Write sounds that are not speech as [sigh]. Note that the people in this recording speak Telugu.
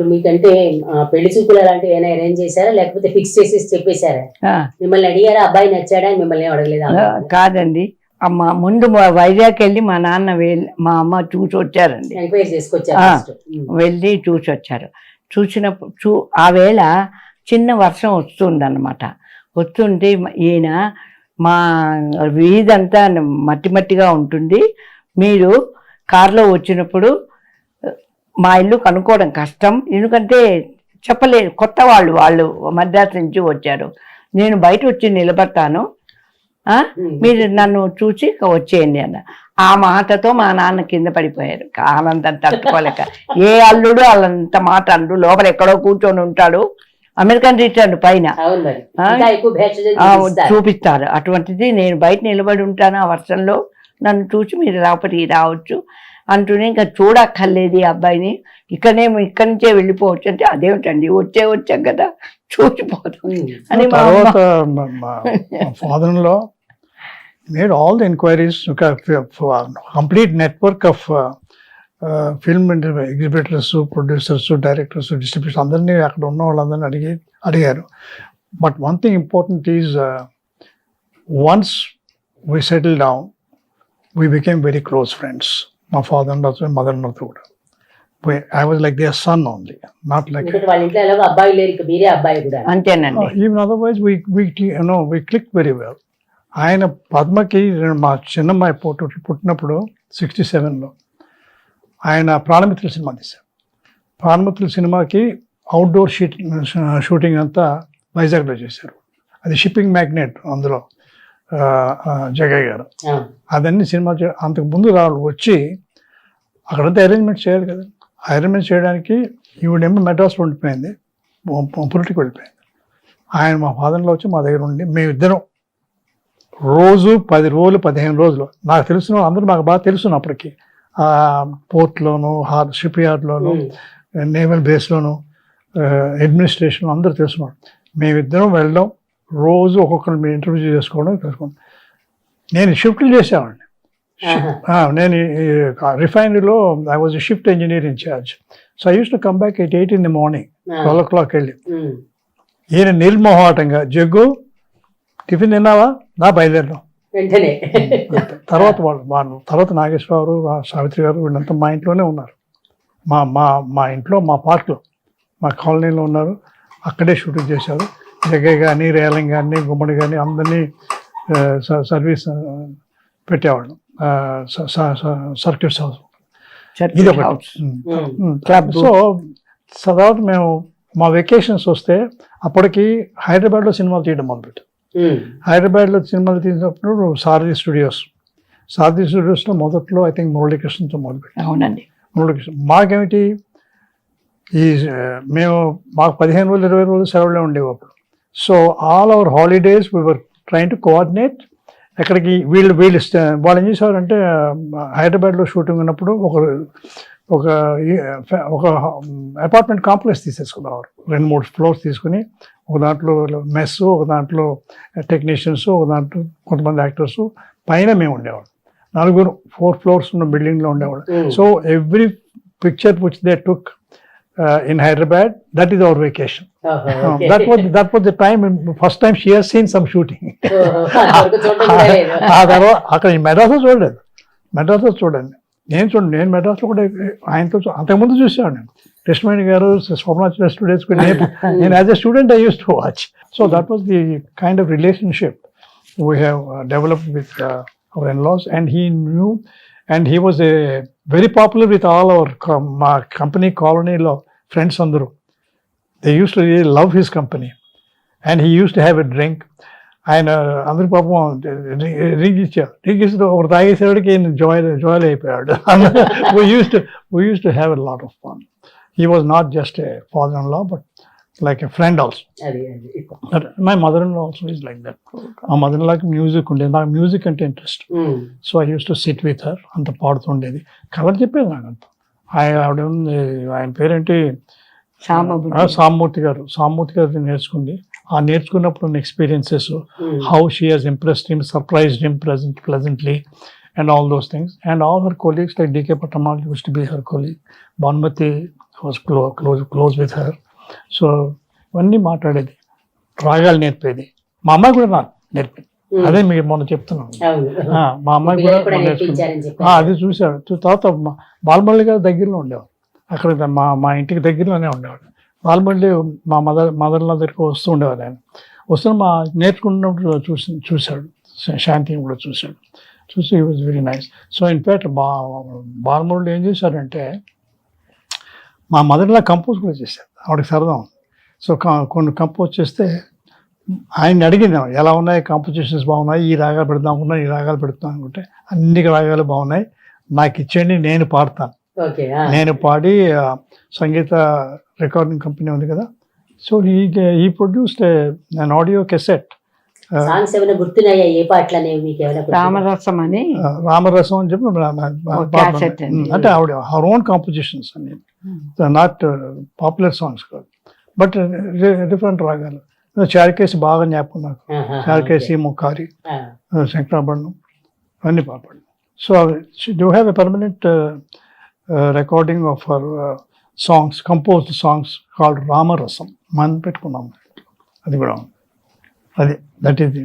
ఇప్పుడు మీకంటే పెళ్ళి చూపులు అలాంటివి ఏమైనా అరేంజ్ చేశారా? లేకపోతే ఫిక్స్ చేసేసి చెప్పేశారా? మిమ్మల్ని అడిగారా? అబ్బాయి నచ్చాడా మిమ్మల్ని అడగలేదా? కాదండి. అమ్మ ముందు మా వైజాగ్ వెళ్ళి మా నాన్న మా అమ్మ చూసి వచ్చారండి. వెళ్ళి చూసి వచ్చారు. చూసినప్పుడు చూ ఆ వేళ చిన్న వర్షం వస్తుందన్నమాట. వస్తుంటే ఈయన మా వీధంతా మట్టి మట్టిగా ఉంటుంది. మీరు కారులో వచ్చినప్పుడు మా ఇల్లు కనుక్కోవడం కష్టం. ఎందుకంటే చెప్పలేదు కొత్త వాళ్ళు వాళ్ళు మద్రాసు నుంచి వచ్చారు. నేను బయట వచ్చి నిలబడతాను. మీరు నన్ను చూసి వచ్చేయండి అన్న. ఆ మాటతో మా నాన్న కింద పడిపోయారు. ఆనందం తట్టుకోలేక. ఏ అల్లుడు వాళ్ళంత మాట అండు లోపల ఎక్కడో కూర్చొని ఉంటాడు. అమెరికన్ రిటర్న్ పైన. చూపిస్తారు. అటువంటిది నేను బయట నిలబడి ఉంటాను ఆ వర్షంలో. నన్ను చూసి మీరు లోపలికి రావచ్చు. అంటూనే ఇంకా చూడక్కర్లేదు ఈ అబ్బాయిని. ఇక్కడనే ఇక్కడి నుంచే వెళ్ళిపోవచ్చు. అంటే అదేమిటండి? వచ్చే వచ్చాం కదా చూసిపోతాం. ఉమ్. అని మా అమ్మ తర్వాత మా ఫాదర్లో made all the enquiries complete network of film exhibitors producers directors distributors అందరినీ అక్కడ ఉన్న వాళ్ళందరినీ అడిగి అడిగారు. But one thing important is once we settle down we became very close friends మా ఫాదర్ అండ్ మదర్ అండ్ కూడా. I was like their son only not like ఎందుకంటే వాళ్ళ ఇంట్లో ఎలాగో అబ్బాయి లేరు ఇక మీరే అబ్బాయి కూడా. అంతేనండి. Even otherwise we we know we click very well ఆయన పద్మకి మా చిన్నమ్మాయి పుట్టు పుట్టినప్పుడు సిక్స్టీ సెవెన్లో ఆయన ప్రాణమిత్రుల సినిమా తీశారు. ప్రాణమిత్రుల సినిమాకి అవుట్డోర్ షీట్ షూటింగ్ అంతా వైజాగ్లో చేశారు. అది షిప్పింగ్ మ్యాగ్నెట్ అందులో. జగయ్య గారు. అదన్నీ సినిమా అంతకు ముందు రాళ్ళు వచ్చి అక్కడంతా అరేంజ్మెంట్ చేయాలి కదా. అరేంజ్మెంట్ చేయడానికి ఈవిడేమో మెడ్రాస్లో ఉండిపోయింది. పురిటికి వెళ్ళిపోయింది. ఆయన మా ఫాదర్లో వచ్చి మా దగ్గర ఉండి మేమిద్దరం రోజు పది రోజులు పదిహేను రోజులు నాకు తెలిసిన అందరూ మాకు బాగా తెలుసు అప్పటికి. పోర్ట్లోను హార్ షిప్ యార్డ్లోను. నేవల్ బేస్లోను అడ్మినిస్ట్రేషన్ అందరూ తెలుసున్నాడు మేమిద్దరం వెళ్ళడం రోజు ఒక్కొక్కరు మేము ఇంటర్వ్యూ చేసుకోవడం చేసుకోవడం. నేను షిఫ్ట్లు చేసేవాడిని. నేను రిఫైనరీలో I was shift engineer in charge so I use to come back eight eight in the morning. Twelve o'clock వెళ్ళి. ఈయన నిర్మోహాటంగా జగ్గు టిఫిన్ తిన్నావా? నా బయలుదేరడం తర్వాత వాళ్ళు వాళ్ళు తర్వాత నాగేశ్వరరావు సావిత్రి గారు వీళ్ళంతా మా ఇంట్లోనే ఉన్నారు. మా మా మా ఇంట్లో మా పార్క్లో మా కాలనీలో ఉన్నారు. అక్కడే షూటింగ్ చేశారు. జగ్గయ్య కానీ రేలంగ్ కానీ గుమ్మడి కానీ అందరినీ సర్వీస్ పెట్టేవాళ్ళం. Circuits house. సో తర్వాత మేము మా వెకేషన్స్ వస్తే అప్పటికి హైదరాబాద్లో సినిమాలు తీయడం మొదలుపెట్టాం. హైదరాబాద్లో సినిమాలు తీసినప్పుడు సారథి స్టూడియోస్. సారథి స్టూడియోస్లో మొదట్లో ఐ థింక్ మురళీకృష్ణతో మొదలుపెట్టాం. అవునండి. మురళీకృష్ణ. మాకేమిటి? ఈ మేము మాకు పదిహేను రోజులు ఇరవై రోజులు సెలవులే ఉండేవి అప్పుడు. So all our holidays were train to coordinate ఎక్కడికి వీళ్ళు వీళ్ళు ఇస్తే వాళ్ళు ఏం చేసేవారంటే హైదరాబాద్లో షూటింగ్ ఉన్నప్పుడు ఒక ఒక ఒక అపార్ట్మెంట్ కాంప్లెక్స్ తీసేసుకునేవారు. రెండు మూడు ఫ్లోర్స్ తీసుకుని ఒక దాంట్లో మెస్ ఒక దాంట్లో టెక్నీషియన్స్ ఒక దాంట్లో కొంతమంది యాక్టర్స్ పైన మేము ఉండేవాళ్ళం. నలుగురు ఫోర్ ఫ్లోర్స్ ఉన్న బిల్డింగ్లో ఉండేవాళ్ళం. So every picture which they took in Hyderabad that is our vacation ఓహో, okay. That was that was the time first time she has seen some shooting ఓహో, అంతవరకు చూడడం కూడా లేదు. ఆ తర్వాత అక్కడ ఈ మెడ్రాస్లో చూడలేదు. మెడ్రాస్లో చూడండి. నేను చూడండి నేను మెడ్రాస్లో కూడా ఆయనతో చూ- అంతకుముందు చూసాను నేను. కృష్ణవేణి గారు స్వప్నాచల స్టూడెంట్స్ నేను [laughs] నేను as a student I use to watch so that was the kind of relationship we have developed with our in laws and he knew and he was a very popular with all our మా కంపెనీ కాలనీలో ఫ్రెండ్స్ అందరూ. They use to love his company and he use to have a drink ఆయన అందరి పాపం రింగ్ ఇచ్చారు. రింగ్ ఇస్తే ఒకటి తాగేసేవాడికి జాయ్ జాయిల్ అయిపోయాడు we use to we use to have a lot of fun he was not just a father in law but like a friend also my mother in also is like that మా మదర్ లాకి మ్యూజిక్ ఉండేది. నాకు మ్యూజిక్ అంటే interest. So I use to sit with her అంత పాడుతుండేది. కలర్ చెప్పేది నాకు అంత. ఆయన ఆవిడ ఆయన పేరేంటి. ఆ, సామ్మూర్తి గారు. సామ్మూర్తి గారు నేర్చుకుంది. ఆ నేర్చుకున్నప్పుడు ఉన్న experiences how she has impressed him, surprised him present, pleasantly, and all those things. And all her colleagues, like D.K. Patamal used to be her colleague, Banmati was close close close with her so ఇవన్నీ మాట్లాడేది. రాగాలు నేర్పేది. మా అమ్మాయి కూడా నాకు నేర్పింది. అదే మీకు మొన్న చెప్తున్నాను. మా అమ్మాయి కూడా నేర్చుకుంది. చెప్పారు. అది చూశాడు చూ- తర్వాత బాలమల్లి గారు దగ్గరలో ఉండేవాడు అక్కడ మా మా ఇంటికి దగ్గరలోనే ఉండేవాడు బాలమల్లి మా మదర్ మదర్ దగ్గరికి వస్తూ ఉండేవాడు ఆయన. వస్తున్న మా నేర్చుకున్నప్పుడు చూసి చూశాడు. శా- శాంతిని కూడా చూశాడు. చూసి ఈ was very nice so in fact బా బాలమల్లి ఏం చేశారంటే మా మదర్లా కంపోజ్ కూడా చేశారు. ఆవిడకి సరదా ఉంది. సో కొన్ని కంపోజ్ చేస్తే ఆయన అడిగింది ఆవిడ, ఎలా ఉన్నాయి? కాంపోజిషన్స్ బాగున్నాయి? ఈ రాగాలు పెడదాం అనుకున్నా ఈ రాగాలు పెడతాం అనుకుంటే అన్ని రాగాలు బాగున్నాయి. నాకు ఇచ్చేయండి నేను పాడతాను. నేను పాడి సంగీత రికార్డింగ్ కంపెనీ ఉంది కదా. సో ఈ ఈ produced an audio cassette songs ఏమైనా గుర్తున్నాయా? ఏ పాటలు అనేవి మీకు ఏమైనా గుర్తున్నాయా? రామరసం అని. రామరసం అని చెప్పి. అంటే ఆవిడ హర్ ఓన్ కాంపోజిషన్స్ అన్ని. నాట్ పాపులర్ సాంగ్స్ కాదు. బట్ డిఫరెంట్ రాగాలు. చారికేసి బాగా జ్ఞాపకం నాకు. చారికేసి ముఖారి శంకరాభరణం అన్ని పాపడు so do have a permanent recording of our songs composed songs called Ramarasam? మనం పెట్టుకున్నాం. అది కూడా ఉంది. అది దట్ ఈస్ ది